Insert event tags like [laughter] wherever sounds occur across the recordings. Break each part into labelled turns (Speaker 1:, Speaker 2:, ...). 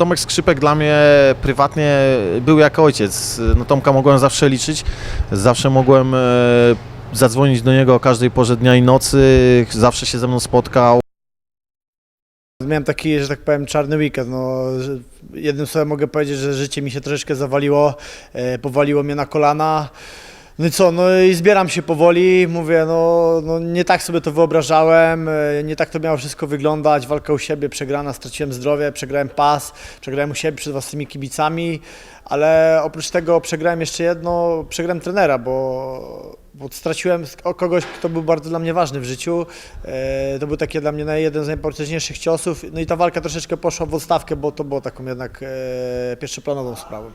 Speaker 1: Tomek Skrzypek dla mnie prywatnie był jak ojciec. Na Tomka mogłem zawsze liczyć, zawsze mogłem e, zadzwonić do niego o każdej porze dnia i nocy, zawsze się ze mną spotkał.
Speaker 2: Miałem taki, że tak powiem, czarny weekend. No, jednym słowem mogę powiedzieć, że życie mi się troszeczkę zawaliło, e, powaliło mnie na kolana. No i co, no i zbieram się powoli, mówię, no, no nie tak sobie to wyobrażałem, e, nie tak to miało wszystko wyglądać, walka u siebie przegrana, straciłem zdrowie, przegrałem pas, przegrałem u siebie przed własnymi kibicami, ale oprócz tego przegrałem jeszcze jedno, przegrałem trenera, bo, bo straciłem kogoś, kto był bardzo dla mnie ważny w życiu. E, To był taki dla mnie jeden z najpotężniejszych ciosów. No i ta walka troszeczkę poszła w odstawkę, bo to było taką jednak e, pierwszoplanową sprawą.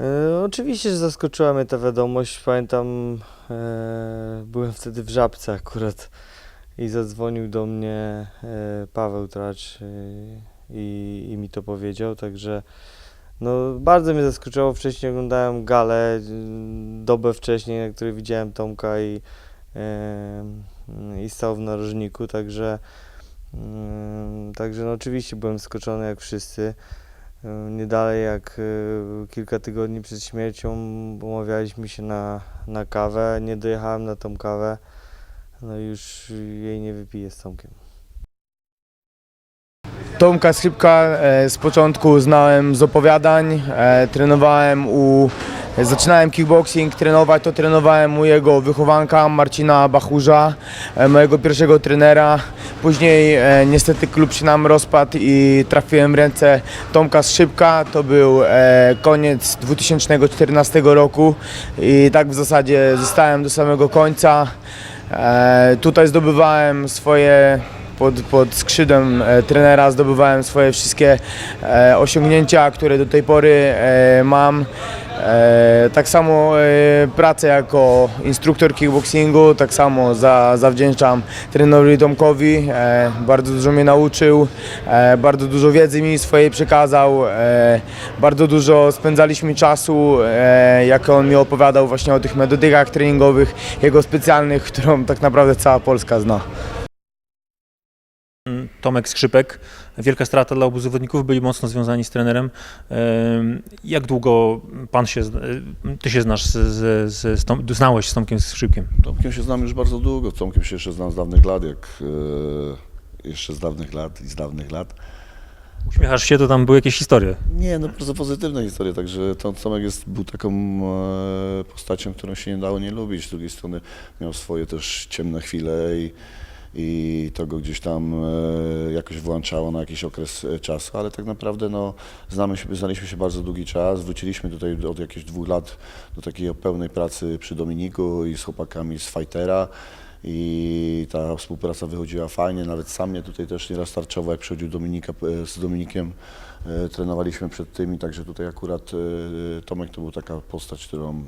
Speaker 3: E, oczywiście, że zaskoczyła mnie ta wiadomość. Pamiętam, e, byłem wtedy w Żabce akurat i zadzwonił do mnie e, Paweł Tracz e, i, i mi to powiedział, także no, bardzo mnie zaskoczyło. Wcześniej oglądałem galę e, dobę wcześniej, na której widziałem Tomka i, e, i stał w narożniku, także, mm, także no, oczywiście byłem zaskoczony jak wszyscy. E, Nie dalej jak e, kilka tygodni przed śmiercią umawialiśmy się na, na kawę. Nie dojechałem na tą kawę. No i już jej nie wypiję z Tomkiem.
Speaker 4: Tomka Skrzypka e, z początku znałem z opowiadań, trenowałem u, zaczynałem kickboxing trenować, to trenowałem u jego wychowanka Marcina Bachurza, e, mojego pierwszego trenera. Później e, niestety klub się nam rozpadł i trafiłem w ręce Tomka Skrzypka, to był e, koniec 2014 roku i tak w zasadzie zostałem do samego końca. Tutaj zdobywałem swoje pod, pod skrzydłem e, trenera zdobywałem swoje wszystkie e, osiągnięcia, które do tej pory e, mam. Tak samo pracę jako instruktor kickboxingu, tak samo za, zawdzięczam trenerowi Tomkowi. Bardzo dużo mnie nauczył, bardzo dużo wiedzy mi swojej przekazał, bardzo dużo spędzaliśmy czasu, jak on mi opowiadał właśnie o tych metodykach treningowych, jego specjalnych, [laughs] którą tak naprawdę cała Polska zna.
Speaker 5: Tomek Skrzypek, wielka strata dla obu zawodników, byli mocno związani z trenerem. Em, Jak długo pan się, ty się znasz, z, z, z, Tom, znałeś z Tomkiem Skrzypkiem?
Speaker 6: Tomkiem się znam już bardzo długo. Tomkiem się jeszcze znam z dawnych lat, jak e, jeszcze z dawnych lat i z dawnych lat.
Speaker 5: Uśmiechasz się, to tam były jakieś historie.
Speaker 6: Nie, no bardzo pozytywna historia, także Tom, Tomek jest, był taką e, postacią, którą się nie dało nie lubić. Z drugiej strony miał swoje też ciemne chwile i, i to go gdzieś tam e, jakoś włączało na jakiś okres e, czasu, ale tak naprawdę no, znamy się, znaliśmy się bardzo długi czas. Wróciliśmy tutaj od jakichś dwóch lat do takiej pełnej pracy przy Dominiku i z chłopakami z Fightera. i ta współpraca wychodziła fajnie, nawet sam mnie tutaj też nieraz tarczował, jak przychodził Dominika, e, z Dominikiem, trenowaliśmy przed tymi, także tutaj akurat Tomek to był taka postać, którą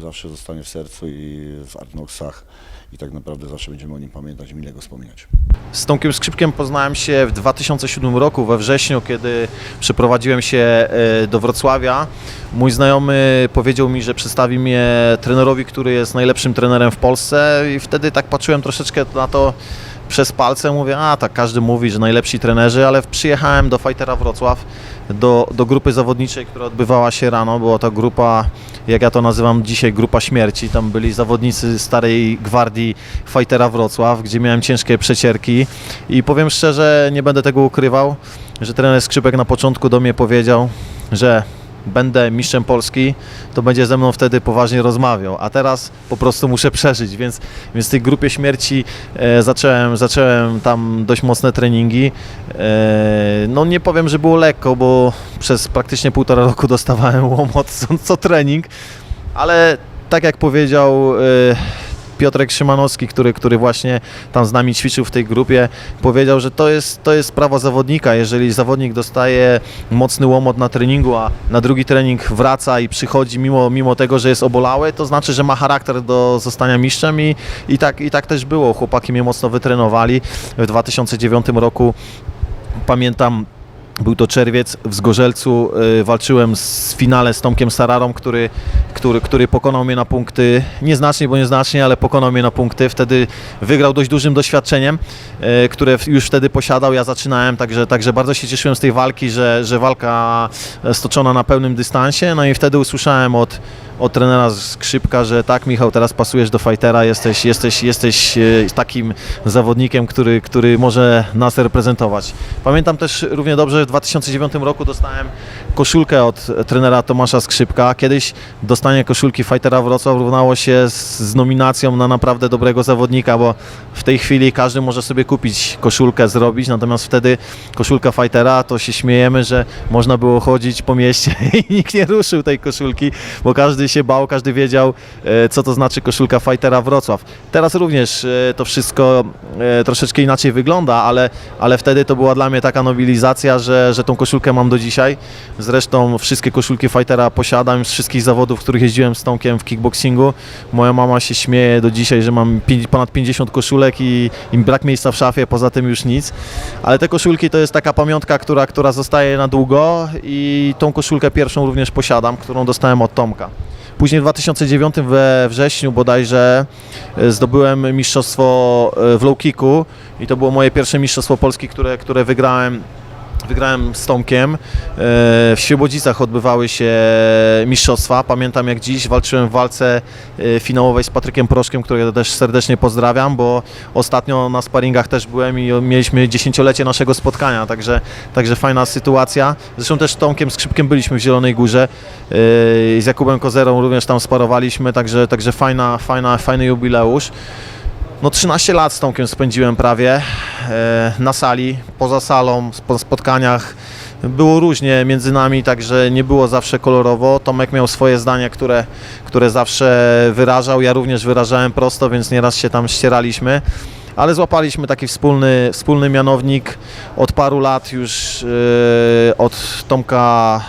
Speaker 6: zawsze zostanie w sercu i w Artnoxach i tak naprawdę zawsze będziemy o nim pamiętać i mile go wspominać.
Speaker 1: Z Tomkiem Skrzypkiem poznałem się w 2007 roku, we wrześniu, kiedy przeprowadziłem się e, do Wrocławia. Mój znajomy powiedział mi, że przedstawi mnie trenerowi, który jest najlepszym trenerem w Polsce i wtedy tak patrzyłem troszeczkę na to przez palce, mówię, a tak każdy mówi, że najlepsi trenerzy, ale przyjechałem do Fightera Wrocław, do, do grupy zawodniczej, która odbywała się rano, była to grupa, jak ja to nazywam dzisiaj, grupa śmierci, tam byli zawodnicy starej gwardii Fightera Wrocław, gdzie miałem ciężkie przecierki. I powiem szczerze, nie będę tego ukrywał, że trener Skrzypek na początku do mnie powiedział, że będę mistrzem Polski, to będzie ze mną wtedy poważnie rozmawiał, a teraz po prostu muszę przeżyć, więc, więc w tej grupie śmierci e, zacząłem, zacząłem tam dość mocne treningi. E, no nie powiem, że było lekko, bo przez praktycznie półtora roku dostawałem [laughs] łomot co, co trening, ale tak jak powiedział e, Piotrek Szymanowski, który, który właśnie tam z nami ćwiczył w tej grupie, powiedział, że to jest, to jest prawo zawodnika. Jeżeli zawodnik dostaje mocny łomot na treningu, a na drugi trening wraca i przychodzi mimo, mimo tego, że jest obolały, to znaczy, że ma charakter do zostania mistrzem i, i, tak, i tak też było. Chłopaki mnie mocno wytrenowali. W 2009 roku pamiętam był to czerwiec w Zgorzelcu. y, Walczyłem z finale z Tomkiem Sararą, który, który, który pokonał mnie na punkty, nieznacznie, bo nieznacznie, ale pokonał mnie na punkty. Wtedy wygrał dość dużym doświadczeniem, e, które już wtedy posiadał. Ja zaczynałem, także, także bardzo się cieszyłem z tej walki, że, że walka stoczona na pełnym dystansie. No i wtedy usłyszałem od, od trenera Skrzypka, że tak Michał, teraz pasujesz do fightera, jesteś, jesteś, jesteś e, takim zawodnikiem, który, który może nas reprezentować. Pamiętam też równie dobrze, że w 2009 roku dostałem koszulkę od trenera Tomasza Skrzypka. Kiedyś dostanie koszulki fightera Wrocław równało się z, z nominacją na naprawdę dobrego zawodnika, bo w tej chwili każdy może sobie kupić koszulkę, zrobić, natomiast wtedy koszulka fightera, to się śmiejemy, że można było chodzić po mieście [laughs] i nikt nie ruszył tej koszulki, bo każdy się bał, każdy wiedział, e, co to znaczy koszulka fightera Wrocław. Teraz również e, to wszystko e, troszeczkę inaczej wygląda, ale, ale wtedy to była dla mnie taka nobilizacja, że, że tą koszulkę mam do dzisiaj. Zresztą wszystkie koszulki fightera posiadam z wszystkich zawodów, w których jeździłem z Tomkiem w kickboxingu. Moja mama się śmieje do dzisiaj, że mam ponad 50 koszulek i, i brak miejsca w szafie, poza tym już nic. Ale te koszulki to jest taka pamiątka, która, która zostaje na długo i tą koszulkę pierwszą również posiadam, którą dostałem od Tomka. Później w 2009 we wrześniu bodajże e, zdobyłem mistrzostwo e, w low kicku i to było moje pierwsze mistrzostwo Polski, które, które wygrałem Wygrałem z Tomkiem. E, W Świebodzicach odbywały się mistrzostwa. Pamiętam jak dziś walczyłem w walce e, finałowej z Patrykiem Proszkiem, którego też serdecznie pozdrawiam, bo ostatnio na sparingach też byłem i mieliśmy dziesięciolecie naszego spotkania, także, także fajna sytuacja. Zresztą też z Tomkiem Skrzypkiem byliśmy w Zielonej Górze. e, Z Jakubem Kozerą również tam sparowaliśmy, także, także fajna, fajna, fajny jubileusz. No 13 lat z Tomkiem spędziłem prawie e, na sali, poza salą, po spotkaniach. Było różnie między nami, także nie było zawsze kolorowo. Tomek miał swoje zdania, które, które zawsze wyrażał. Ja również wyrażałem prosto, więc nieraz się tam ścieraliśmy. Ale złapaliśmy taki wspólny, wspólny mianownik od paru lat już e, od Tomka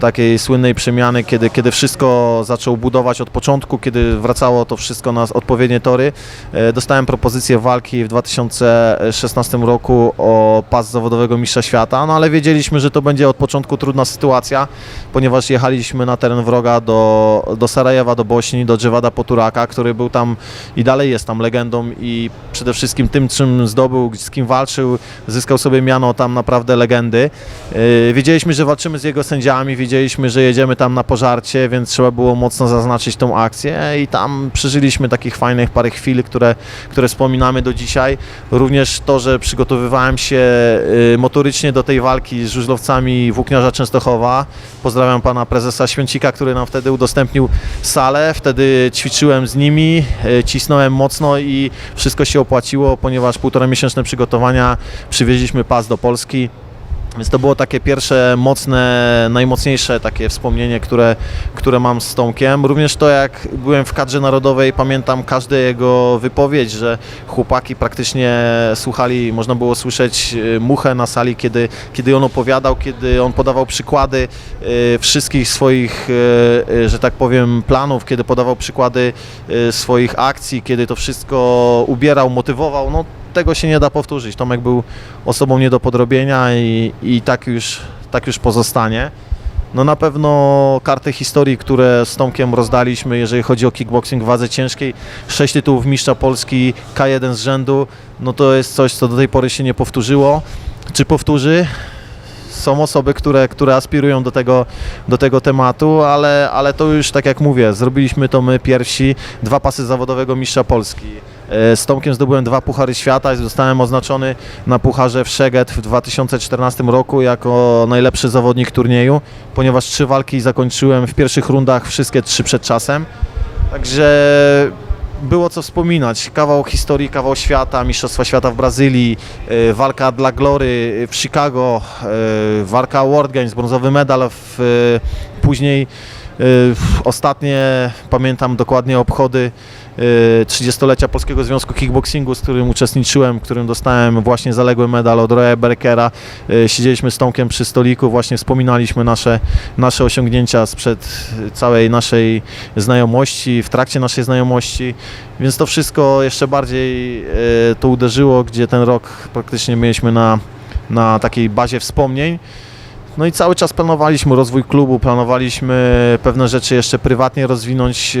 Speaker 1: takiej słynnej przemiany, kiedy, kiedy wszystko zaczął budować od początku, kiedy wracało to wszystko na odpowiednie tory. E, Dostałem propozycję walki w 2016 roku o pas zawodowego mistrza świata, no ale wiedzieliśmy, że to będzie od początku trudna sytuacja, ponieważ jechaliśmy na teren wroga do, do Sarajewa, do Bośni, do Dżewada Poturaka, który był tam i dalej jest tam legendą i przede wszystkim tym, czym zdobył, z kim walczył, zyskał sobie miano tam naprawdę legendy. Yy, Wiedzieliśmy, że walczymy z jego sędziami, wiedzieliśmy, że jedziemy tam na pożarcie, więc trzeba było mocno zaznaczyć tą akcję i tam przeżyliśmy takich fajnych parę chwil, które, które wspominamy do dzisiaj. Również to, że przygotowywałem się yy, motorycznie do tej walki z żużlowcami Włókniarza Częstochowa. Pozdrawiam pana prezesa Święcika, który nam wtedy udostępnił salę. Wtedy ćwiczyłem z nimi, yy, cisnąłem mocno i wszystko się opłaciło, ponieważ półtora miesięczne przygotowania przywieźliśmy pas do Polski. Więc to było takie pierwsze mocne, najmocniejsze takie wspomnienie, które, które mam z Tomkiem. Również to, jak byłem w kadrze narodowej, pamiętam każde jego wypowiedź, że chłopaki praktycznie słuchali, można było słyszeć y, muchę na sali, kiedy, kiedy on opowiadał, kiedy on podawał przykłady y, wszystkich swoich, y, że tak powiem, planów, kiedy podawał przykłady swoich akcji, kiedy to wszystko ubierał, motywował. No, tego się nie da powtórzyć. Tomek był osobą nie do podrobienia i, i tak, już, tak już pozostanie. No na pewno karty historii, które z Tomkiem rozdaliśmy, jeżeli chodzi o kickboxing w wadze ciężkiej, sześć tytułów mistrza Polski, K1 z rzędu, no to jest coś, co do tej pory się nie powtórzyło. Czy powtórzy? Są osoby, które, które aspirują do tego, do tego tematu, ale, ale to już tak jak mówię, zrobiliśmy to my pierwsi, dwa pasy zawodowego mistrza Polski. E, Z Tomkiem zdobyłem dwa puchary świata i zostałem oznaczony na pucharze w Szeged w 2014 roku jako najlepszy zawodnik turnieju, ponieważ trzy walki zakończyłem w pierwszych rundach, wszystkie trzy przed czasem. Także było co wspominać. Kawał historii, kawał świata, Mistrzostwa Świata w Brazylii, e, walka dla Glory w Chicago, e, walka World Games, brązowy medal, w, później ostatnie, pamiętam dokładnie obchody 30-lecia Polskiego Związku Kickboxingu, z którym uczestniczyłem, w którym dostałem właśnie zaległy medal od Roya Berkera. E, Siedzieliśmy z Tomkiem przy stoliku, właśnie wspominaliśmy nasze, nasze osiągnięcia sprzed całej naszej znajomości, w trakcie naszej znajomości, więc to wszystko jeszcze bardziej e, to uderzyło, gdzie ten rok praktycznie mieliśmy na, na takiej bazie wspomnień. No i cały czas planowaliśmy rozwój klubu, planowaliśmy pewne rzeczy jeszcze prywatnie rozwinąć.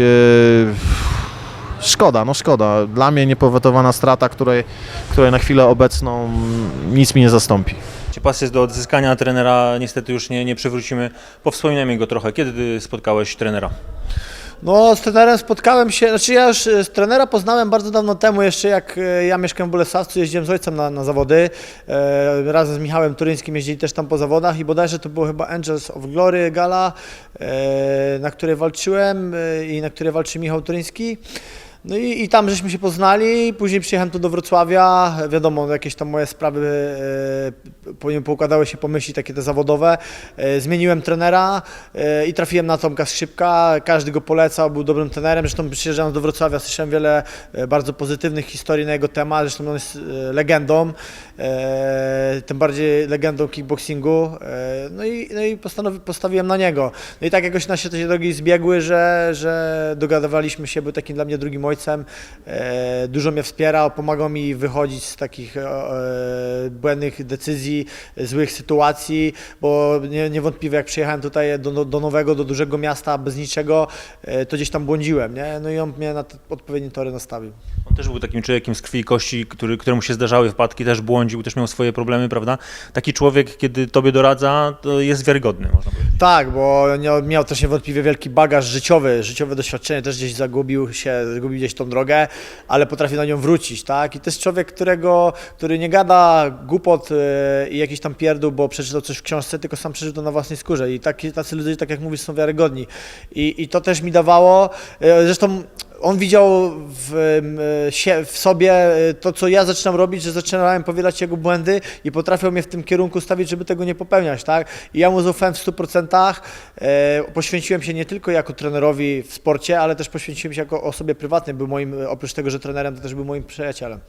Speaker 1: Szkoda, no szkoda. Dla mnie niepowetowana strata, której, której na chwilę obecną nic mi nie zastąpi.
Speaker 5: Czy pas jest do odzyskania trenera, niestety już nie, nie przywrócimy. Powspominajmy go trochę. Kiedy ty spotkałeś trenera?
Speaker 2: No, z trenerem spotkałem się, znaczy ja już e, z trenera poznałem bardzo dawno temu, jeszcze jak e, ja mieszkałem w Bolesławcu, jeździłem z ojcem na, na zawody, e, razem z Michałem Turyńskim jeździli też tam po zawodach i bodajże to było chyba Angels of Glory gala, e, na której walczyłem e, i na której walczy Michał Turyński. No i, i tam żeśmy się poznali, później przyjechałem tu do Wrocławia, wiadomo, jakieś tam moje sprawy e, po poukładały się pomyśli takie te zawodowe, e, zmieniłem trenera e, i trafiłem na Tomka Skrzypka, każdy go polecał, był dobrym trenerem, zresztą przyjeżdżając do Wrocławia słyszałem wiele e, bardzo pozytywnych historii na jego temat, zresztą on jest e, legendą, e, tym bardziej legendą kickboxingu, e, no i, no i postawiłem na niego. No i tak jakoś nasze te drogi zbiegły, że, że dogadywaliśmy się, był takim dla mnie drugim ojcem, e, dużo mnie wspierał, pomagał mi wychodzić z takich e, e, błędnych decyzji, złych sytuacji, bo nie, niewątpliwie jak przyjechałem tutaj do, do nowego, do dużego miasta bez niczego, to gdzieś tam błądziłem, nie? No i on mnie na te odpowiednie tory nastawił.
Speaker 5: On też był takim człowiekiem z krwi i kości, który, któremu się zdarzały wpadki, też błądził, też miał swoje problemy, prawda? Taki człowiek, kiedy tobie doradza, to jest wiarygodny, można powiedzieć.
Speaker 2: Tak, bo miał, miał też niewątpliwie wielki bagaż życiowy, życiowe doświadczenie, też gdzieś zagubił się, zagubił gdzieś tą drogę, ale potrafi na nią wrócić, tak? I to jest człowiek, którego, który nie gada głupot e, i jakiś tam pierdół, bo przeczytał coś w książce, tylko sam przeżył to na własnej skórze i tacy ludzie, tak jak mówisz, są wiarygodni. I, i to też mi dawało, e, zresztą on widział w, w sobie e, to, co ja zaczynam robić, że zaczynałem powielać jego błędy i potrafił mnie w tym kierunku stawić, żeby tego nie popełniać, tak? I ja mu zaufałem w 100%, e, poświęciłem się nie tylko jako trenerowi w sporcie, ale też poświęciłem się jako osobie prywatnej, był moim, oprócz tego, że trenerem, to też był moim przyjacielem.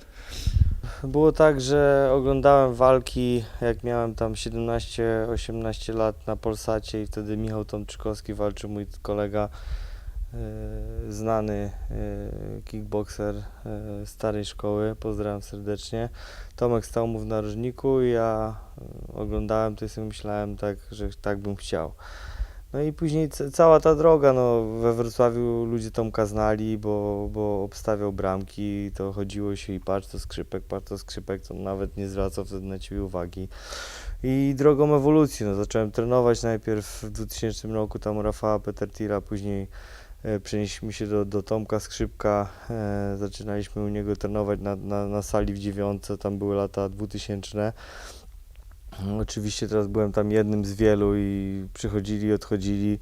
Speaker 3: Było tak, że oglądałem walki, jak miałem tam 17-18 lat na Polsacie i wtedy Michał Tomczykowski walczył, mój kolega, e, znany e, kickboxer e, starej szkoły, pozdrawiam serdecznie. Tomek stał mu w narożniku i ja e, oglądałem to i sobie myślałem tak, że tak bym chciał. No i później ca- cała ta droga, no we Wrocławiu ludzie Tomka znali, bo, bo obstawiał bramki, to chodziło się i patrz to skrzypek, patrz to skrzypek, to nawet nie zwracał wtedy na ciebie uwagi. I drogą ewolucji, no zacząłem trenować najpierw w 2000 roku tam Rafała Petertira, później e, przenieśliśmy się do, do Tomka Skrzypka, e, zaczynaliśmy u niego trenować na, na, na sali w dziewiątce, tam były lata 2000. No, Oczywiście teraz byłem tam jednym z wielu i przychodzili i odchodzili.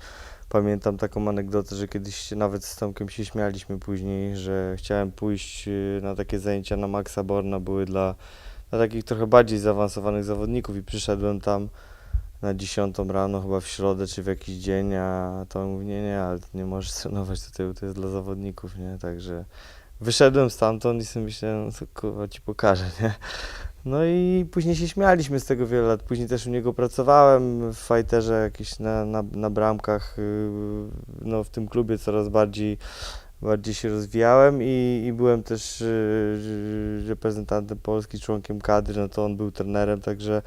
Speaker 3: Pamiętam taką anegdotę, że kiedyś nawet z Tomkiem się śmialiśmy później, że chciałem pójść y, na takie zajęcia na Maxa Borna, były dla, dla takich trochę bardziej zaawansowanych zawodników i przyszedłem tam na 10 rano, chyba w środę czy w jakiś dzień, a to mówi, nie, nie, ale nie możesz trenować tutaj, bo to jest dla zawodników, nie, także wyszedłem stamtąd i sobie myślałem, no to kurwa ci pokażę, nie. No i później się śmialiśmy z tego wiele lat. Później też u niego pracowałem w fighterze jakieś na, na, na bramkach. yy, No w tym klubie coraz bardziej, bardziej się rozwijałem i, i byłem też yy, reprezentantem Polski, członkiem kadry, no to on był trenerem, także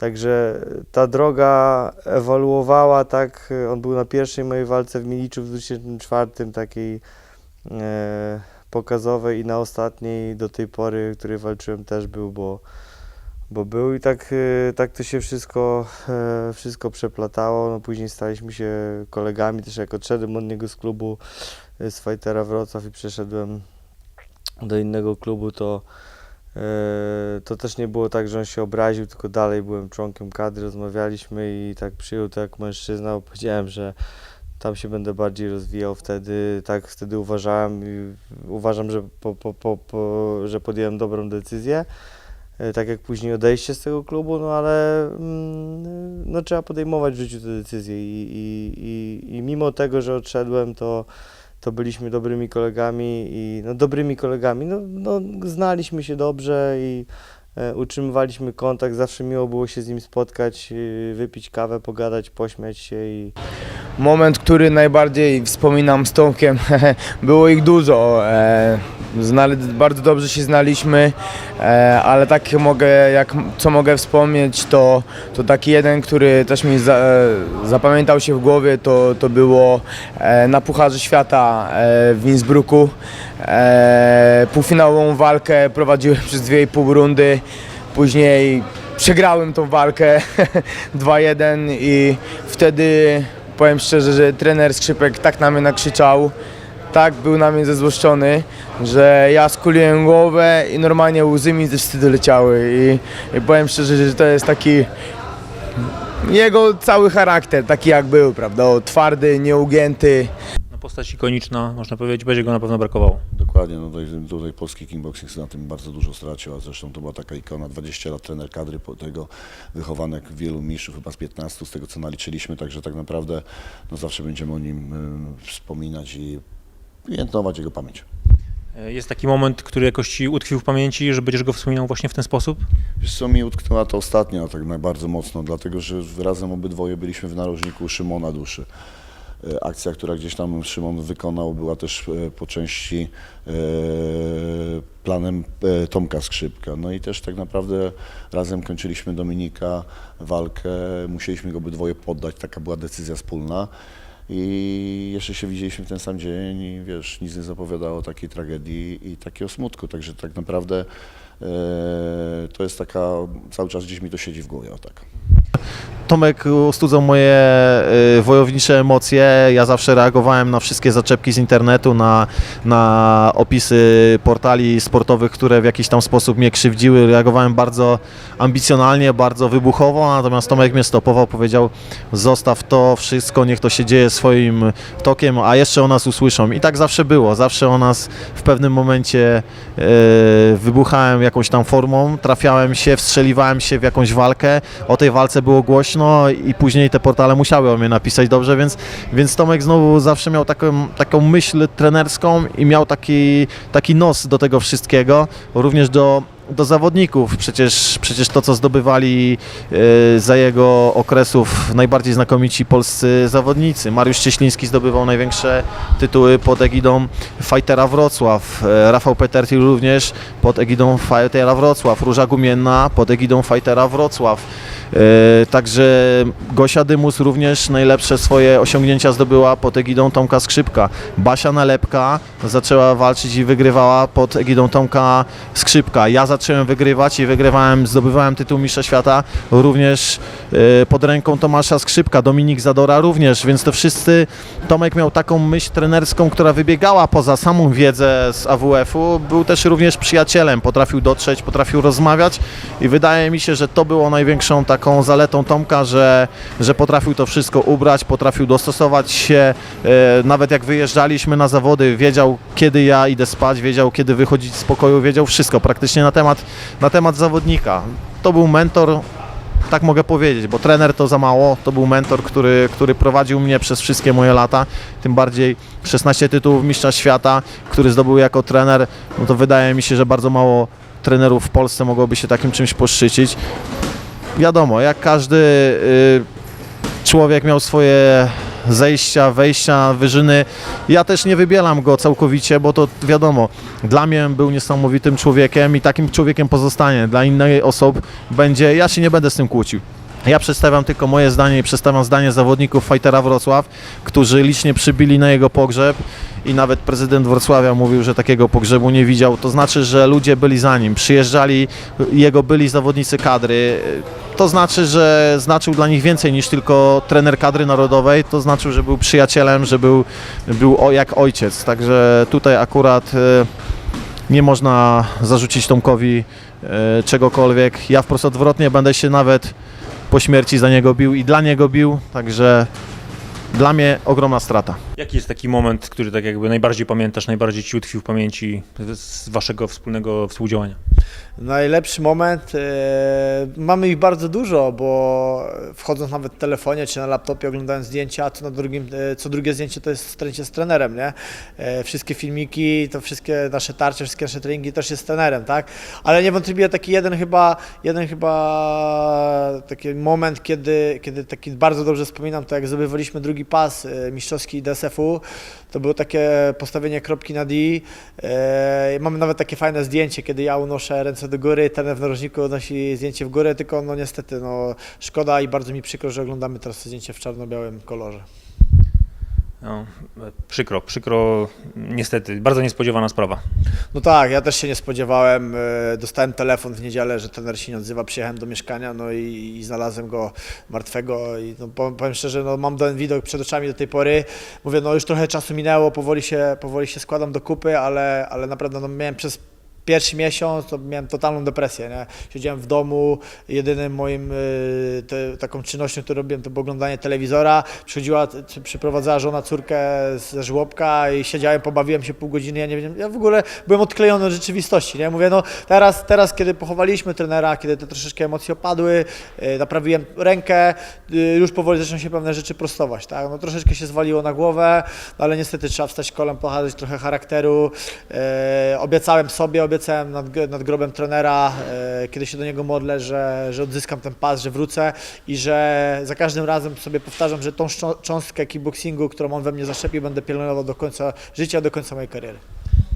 Speaker 3: Także ta droga ewoluowała, tak. On był na pierwszej mojej walce w Miliczu w 2004, takiej e, pokazowej i na ostatniej do tej pory, w której walczyłem też był, bo, bo był i tak, e, tak to się wszystko, e, wszystko przeplatało. No, później staliśmy się kolegami, też jak odszedłem od niego z klubu e, z Fightera Wrocław i przeszedłem do innego klubu, to to też nie było tak, że on się obraził, tylko dalej byłem członkiem kadry, rozmawialiśmy i tak przyjął to jak mężczyzna, powiedziałem, że tam się będę bardziej rozwijał wtedy, tak wtedy uważałem i uważam, że, po, po, po, po, że podjąłem dobrą decyzję. E, Tak jak później odejście z tego klubu, no ale mm, no, trzeba podejmować w życiu te decyzje i, i, i, i mimo tego, że odszedłem, to, to byliśmy dobrymi kolegami i no, dobrymi kolegami, no, no znaliśmy się dobrze i e, utrzymywaliśmy kontakt, zawsze miło było się z nim spotkać, y, wypić kawę, pogadać, pośmiać się i,
Speaker 4: Moment, który najbardziej wspominam z Tomkiem, [laughs] było ich dużo. E, znali, bardzo dobrze się znaliśmy, e, ale tak mogę, jak, co mogę wspomnieć, to, to taki jeden, który też mi za, zapamiętał się w głowie, to, to było e, na Pucharze Świata e, w Innsbrucku. E, półfinałową walkę prowadziłem przez 2,5 rundy, później przegrałem tą walkę [laughs] 2-1 i wtedy powiem szczerze, że trener Skrzypek tak na mnie nakrzyczał, tak był na mnie zezłoszczony, że ja skuliłem głowę i normalnie łzy mi ze wstydu leciały. I, i powiem szczerze, że to jest taki jego cały charakter, taki jak był, prawda, o, twardy, nieugięty,
Speaker 5: No, postać ikoniczna, można powiedzieć, będzie go na pewno brakowało.
Speaker 6: Dokładnie, no tutaj, tutaj polski kickboxing na tym bardzo dużo stracił, a zresztą to była taka ikona, 20 lat trener kadry, po tego wychowanek wielu mistrzów, chyba z 15 z tego co naliczyliśmy, także tak naprawdę no zawsze będziemy o nim y, wspominać i piętnować jego pamięć.
Speaker 5: E, Jest taki moment, który jakoś ci utkwił w pamięci, że będziesz go wspominał właśnie w ten sposób?
Speaker 6: Wiesz co, mi utknęła to ostatnia tak bardzo mocno, dlatego że razem obydwoje byliśmy w narożniku Szymona Duszy. E, Akcja, która gdzieś tam Szymon wykonał, była też e, po części planem Tomka Skrzypka. No i też tak naprawdę razem kończyliśmy Dominika walkę, musieliśmy go obydwoje poddać, taka była decyzja wspólna. I jeszcze się widzieliśmy w ten sam dzień i wiesz, nic nie zapowiadało takiej tragedii i takiego smutku, także tak naprawdę e, to jest taka, cały czas gdzieś mi to siedzi w głowie, o tak.
Speaker 1: Tomek ostudzał moje y, wojownicze emocje. Ja zawsze reagowałem na wszystkie zaczepki z internetu, na, na opisy portali sportowych, które w jakiś tam sposób mnie krzywdziły. Reagowałem bardzo ambicjonalnie, bardzo wybuchowo, natomiast Tomek mnie stopował, powiedział zostaw to wszystko, niech to się dzieje swoim tokiem, a jeszcze o nas usłyszą. I tak zawsze było. Zawsze o nas w pewnym momencie y, wybuchałem jakąś tam formą, trafiałem się, wstrzeliwałem się w jakąś walkę. O tej walce było głośno i później te portale musiały o mnie napisać dobrze, więc, więc Tomek znowu zawsze miał taką, taką myśl trenerską i miał taki, taki nos do tego wszystkiego, również do, do zawodników. Przecież, przecież to, co zdobywali e, za jego okresów najbardziej znakomici polscy zawodnicy. Mariusz Cieśliński zdobywał największe tytuły pod egidą Fightera Wrocław. E, Rafał Petertil również pod egidą Fightera Wrocław. Róża Gumienna pod egidą Fightera Wrocław. E, Także Gosia Dymus również najlepsze swoje osiągnięcia zdobyła pod egidą Tomka Skrzypka. Basia Nalepka zaczęła walczyć i wygrywała pod egidą Tomka Skrzypka. Ja zacząłem wygrywać i wygrywałem, zdobywałem tytuł Mistrza Świata również e, pod ręką Tomasza Skrzypka. Dominik Zadora również, więc to wszyscy, Tomek miał taką myśl trenerską, która wybiegała poza samą wiedzę z AWF-u. Był też również przyjacielem, potrafił dotrzeć, potrafił rozmawiać i wydaje mi się, że to było największą taką zaletą Tomka, że, że potrafił to wszystko ubrać, potrafił dostosować się, e, nawet jak wyjeżdżaliśmy na zawody, wiedział kiedy ja idę spać, wiedział kiedy wychodzić z pokoju, wiedział wszystko praktycznie na temat, na temat zawodnika. To był mentor, tak mogę powiedzieć, bo trener to za mało, to był mentor, który, który prowadził mnie przez wszystkie moje lata, tym bardziej 16 tytułów mistrza świata, który zdobył jako trener, no to wydaje mi się, że bardzo mało trenerów w Polsce mogłoby się takim czymś poszczycić. Wiadomo, jak każdy y, człowiek miał swoje zejścia, wejścia, wyżyny. Ja też nie wybieram go całkowicie, bo to wiadomo, dla mnie był niesamowitym człowiekiem i takim człowiekiem pozostanie. Dla innej osób będzie, ja się nie będę z tym kłócił. Ja przedstawiam tylko moje zdanie i przedstawiam zdanie zawodników Fightera Wrocław, którzy licznie przybili na jego pogrzeb i nawet prezydent Wrocławia mówił, że takiego pogrzebu nie widział. To znaczy, że ludzie byli za nim, przyjeżdżali jego byli zawodnicy kadry. To znaczy, że znaczył dla nich więcej niż tylko trener kadry narodowej. To znaczył, że był przyjacielem, że był, był jak ojciec. Także tutaj akurat e, nie można zarzucić Tomkowi e, czegokolwiek. Ja wprost odwrotnie będę się nawet po śmierci za niego bił i dla niego bił, także dla mnie ogromna strata.
Speaker 5: Jaki jest taki moment, który tak jakby najbardziej pamiętasz, najbardziej ci utkwił w pamięci z waszego wspólnego współdziałania?
Speaker 2: Najlepszy moment, e, mamy ich bardzo dużo, bo wchodząc nawet w telefonie czy na laptopie, oglądając zdjęcia, to na drugim, e, co drugie zdjęcie to jest zdjęcie z trenerem, nie? E, wszystkie filmiki, to wszystkie nasze tarcze, wszystkie nasze treningi też jest z trenerem, tak? Ale niewątpliwie taki jeden chyba, jeden chyba taki moment, kiedy, kiedy taki bardzo dobrze wspominam, to jak zdobywaliśmy drugi pas e, mistrzowski DSF-u, to było takie postawienie kropki na D. E, mamy nawet takie fajne zdjęcie, kiedy ja unoszę ręce do góry, ten w narożniku unosi zdjęcie w górę, tylko no niestety no, szkoda i bardzo mi przykro, że oglądamy teraz to zdjęcie w czarno-białym kolorze.
Speaker 5: No, przykro, przykro, niestety, bardzo niespodziewana sprawa.
Speaker 2: No tak, ja też się nie spodziewałem. e, Dostałem telefon w niedzielę, że trener się nie odzywa. Przyjechałem do mieszkania no i, i znalazłem go martwego. I no, powiem, powiem szczerze, no, mam ten widok przed oczami do tej pory. Mówię, no już trochę czasu minęło, powoli się, powoli się składam do kupy, ale, ale naprawdę no, miałem przez pierwszy miesiąc to miałem totalną depresję. Nie? Siedziałem w domu, jedynym moim y, te, taką czynnością, którą robiłem, to było oglądanie telewizora. Przychodziła, przyprowadzała żona córkę ze żłobka i siedziałem, pobawiłem się pół godziny, ja nie wiem, ja w ogóle byłem odklejony od rzeczywistości. Nie? Mówię, no teraz, teraz kiedy pochowaliśmy trenera, kiedy te troszeczkę emocje opadły, y, naprawiłem rękę, y, już powoli zaczną się pewne rzeczy prostować. Tak? No, troszeczkę się zwaliło na głowę, no, ale niestety trzeba wstać kolem, pokazać trochę charakteru. Obiecałem sobie, obiecałem nad, nad grobem trenera, e, kiedy się do niego modlę, że, że odzyskam ten pas, że wrócę i że za każdym razem sobie powtarzam, że tą cząstkę kickboxingu, którą on we mnie zaszczepił, będę pielęgnował do końca życia, do końca mojej kariery.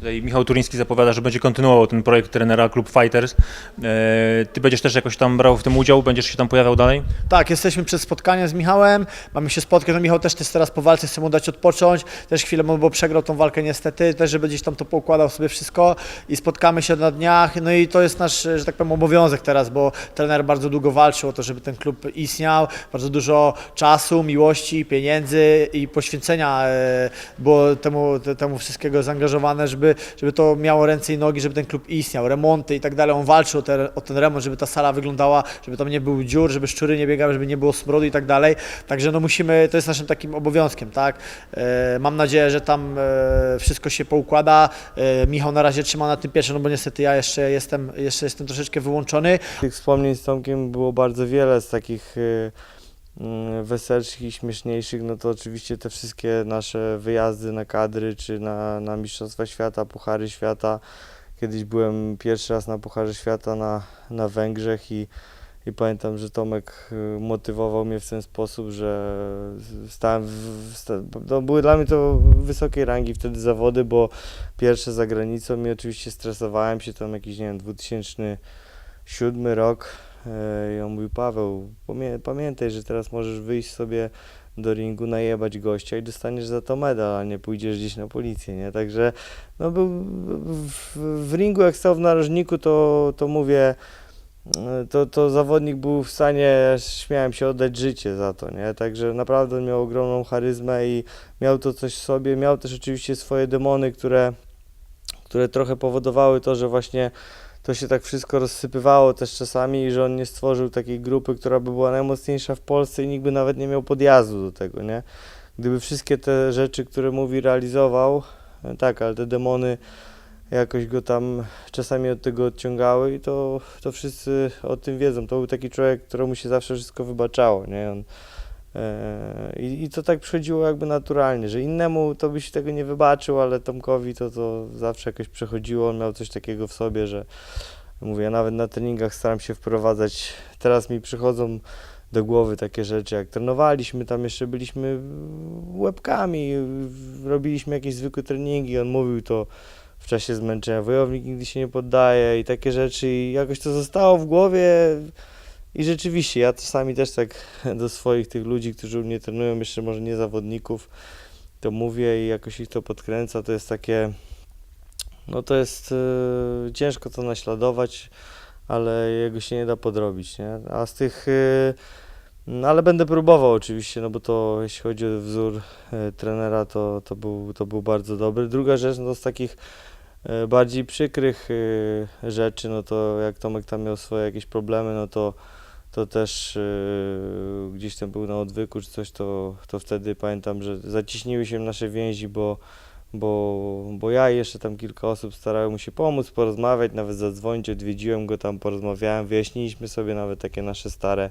Speaker 5: Tutaj Michał Turyński zapowiada, że będzie kontynuował ten projekt trenera Club Fighters. E, Ty będziesz też jakoś tam brał w tym udział, będziesz się tam pojawiał dalej?
Speaker 2: Tak, jesteśmy przed spotkaniem z Michałem, mamy się spotkać, no Michał też jest teraz po walce, chcę mu dać odpocząć, też chwilę bo przegrał tą walkę niestety, też żeby gdzieś tam to poukładał sobie wszystko. I spotkamy się na dniach, no i to jest nasz, że tak powiem, obowiązek teraz, bo trener bardzo długo walczył o to, żeby ten klub istniał, bardzo dużo czasu, miłości, pieniędzy i poświęcenia e, było temu, te- temu wszystkiego zaangażowane, żeby, żeby to miało ręce i nogi, żeby ten klub istniał, remonty i tak dalej, on walczył o, te, o ten remont, żeby ta sala wyglądała, żeby tam nie był dziur, żeby szczury nie biegały, żeby nie było smrodu i tak dalej, także no musimy, to jest naszym takim obowiązkiem, tak, e, mam nadzieję, że tam e, wszystko się poukłada, e, Michał na razie trzyma na tym pierwsze, no bo niestety ja jeszcze jestem, jeszcze jestem troszeczkę wyłączony,
Speaker 3: Tych wspomnień z Tomkiem było bardzo wiele z takich weselszych i śmieszniejszych, no to oczywiście te wszystkie nasze wyjazdy na kadry, czy na, na Mistrzostwa Świata, Puchary Świata. Kiedyś byłem pierwszy raz na Pucharze Świata na, na Węgrzech i, i pamiętam, że Tomek y, motywował mnie w ten sposób, że stałem w, sta- to były dla mnie to wysokiej rangi wtedy zawody, bo pierwsze za granicą i oczywiście stresowałem się tam jakiś, nie wiem, 2007 rok i on mówił, Paweł, pamię- pamiętaj, że teraz możesz wyjść sobie do ringu, najebać gościa i dostaniesz za to medal, a nie pójdziesz gdzieś na policję, nie? Także no był w, w ringu, jak stał w narożniku, to, to mówię, to, to zawodnik był w stanie, śmiałem się oddać życie za to, nie? Także naprawdę miał ogromną charyzmę i miał to coś w sobie, miał też oczywiście swoje demony, które, które trochę powodowały to, że właśnie to się tak wszystko rozsypywało też czasami że on nie stworzył takiej grupy, która by była najmocniejsza w Polsce i nikt by nawet nie miał podjazdu do tego, nie? Gdyby wszystkie te rzeczy, które mówi, realizował, e, tak, ale te demony jakoś go tam czasami od tego odciągały i to, to wszyscy o tym wiedzą. To był taki człowiek, któremu się zawsze wszystko wybaczało, nie? On, i, I to tak przychodziło jakby naturalnie, że innemu to byś tego nie wybaczył, ale Tomkowi to, to zawsze jakoś przechodziło, on miał coś takiego w sobie, że mówię, nawet na treningach staram się wprowadzać, teraz mi przychodzą do głowy takie rzeczy, jak trenowaliśmy, tam jeszcze byliśmy łebkami, robiliśmy jakieś zwykłe treningi, on mówił to w czasie zmęczenia, wojownik nigdy się nie poddaje i takie rzeczy i jakoś to zostało w głowie i rzeczywiście, ja czasami też tak [laughs] do swoich tych ludzi, którzy mnie trenują, jeszcze może nie zawodników, to mówię i jakoś ich to podkręca, to jest takie, no to jest e, ciężko to naśladować, ale jego się nie da podrobić, nie? A z tych, e, no ale będę próbował oczywiście, no bo to jeśli chodzi o wzór e, trenera, to, to, był, to był bardzo dobry. Druga rzecz, no z takich bardziej przykrych rzeczy, no to jak Tomek tam miał swoje jakieś problemy, no to to też e, gdzieś tam był na odwyku czy coś, to, to wtedy pamiętam, że zaciśniły się nasze więzi, bo, bo, bo ja i jeszcze tam kilka osób starały mu się pomóc, porozmawiać, nawet zadzwonić, odwiedziłem go tam, porozmawiałem, wyjaśniliśmy sobie nawet takie nasze stare,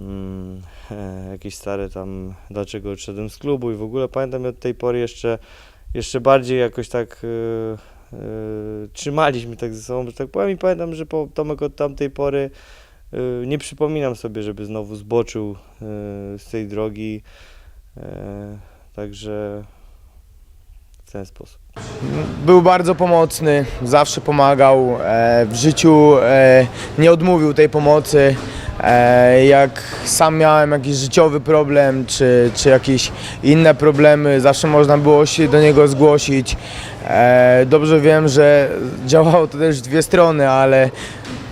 Speaker 3: mm, e, jakieś stare tam, dlaczego odszedłem z klubu i w ogóle pamiętam od tej pory jeszcze, jeszcze bardziej jakoś tak e, trzymaliśmy tak ze sobą, że tak powiem i pamiętam, że po, Tomek od tamtej pory nie przypominam sobie, żeby znowu zboczył e, z tej drogi, e, także w ten sposób.
Speaker 4: Był bardzo pomocny, zawsze pomagał. E, w życiu e, nie odmówił tej pomocy. E, jak sam miałem jakiś życiowy problem, czy, czy jakieś inne problemy, zawsze można było się do niego zgłosić. E, dobrze wiem, że działało to też dwie strony, ale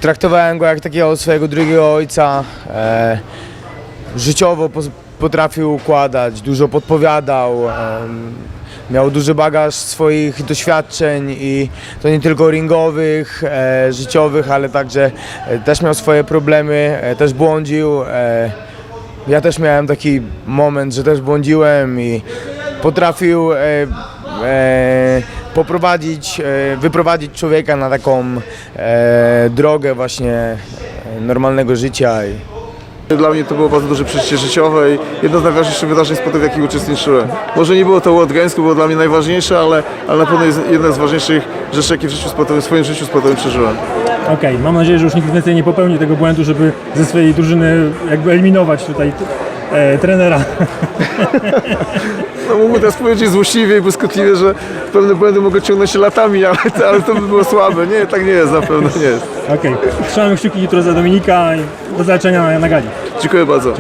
Speaker 4: traktowałem go jak takiego swojego drugiego ojca. E, życiowo potrafił układać, dużo podpowiadał. Miał duży bagaż swoich doświadczeń i to nie tylko ringowych, e, życiowych, ale także też miał swoje problemy, też błądził. Ja też miałem taki moment, że też błądziłem i potrafił e, poprowadzić, e, wyprowadzić człowieka na taką e, drogę właśnie e, normalnego życia. I,
Speaker 7: Dla mnie to było bardzo duże przeżycie życiowe i jedno z najważniejszych wydarzeń sportowych, w jakich uczestniczyłem. Może nie było to World Games, było dla mnie najważniejsze, ale, ale na pewno jest jedna z ważniejszych rzeczy, jakie w życiu sportowym, w swoim życiu sportowym przeżyłem.
Speaker 8: Okej, mam nadzieję, że już nikt więcej nie popełni tego błędu, żeby ze swojej drużyny jakby eliminować tutaj e, trenera.
Speaker 7: No mógłbym teraz powiedzieć złośliwie i błyskotliwie, że pewne błędy mogą ciągnąć się latami, ale, ale to by było słabe. Nie, tak nie jest, na pewno nie jest.
Speaker 8: Okej, trzymamy kciuki jutro za Dominika i do zobaczenia na, na gali.
Speaker 7: Dziękuję bardzo.